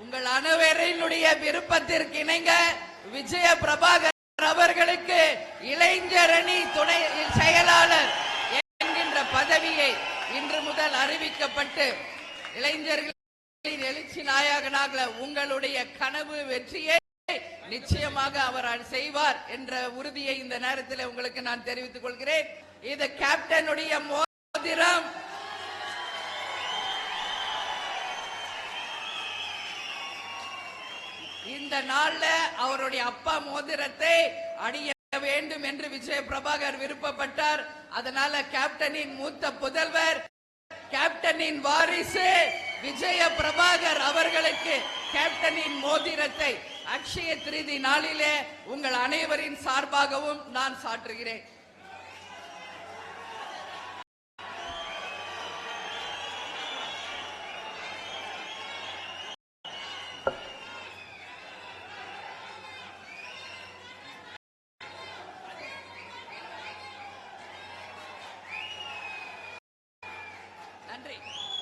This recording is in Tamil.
உங்கள் அனைவரினுடைய விருப்பத்திற்கு இணங்க விஜய பிரபாகர் அவர்களுக்கு இளைஞரணி துணை செயலாளர் என்கின்ற பதவியை இன்று முதல் அறிவிக்கப்பட்டு இளைஞர்களின் எழுச்சி நாயகனாக உங்களுடைய கனவு வெற்றியை நிச்சயமாக அவர் செய்வார் என்ற உறுதியை இந்த நேரத்தில் உங்களுக்கு நான் தெரிவித்துக் கொள்கிறேன். இது கேப்டனுடைய இந்த நாள்ல அவருடைய அப்பா மோதிரத்தை அணிய வேண்டும் என்று விஜய பிரபாகர் விருப்பப்பட்டார். அதனால கேப்டனின் மூத்த புதல்வர் கேப்டனின் வாரிசு விஜய பிரபாகர் அவர்களுக்கு கேப்டனின் மோதிரத்தை அக்ஷய திருதி நாளிலே உங்கள் அனைவரின் சார்பாகவும் நான் சாற்றுகிறேன். André.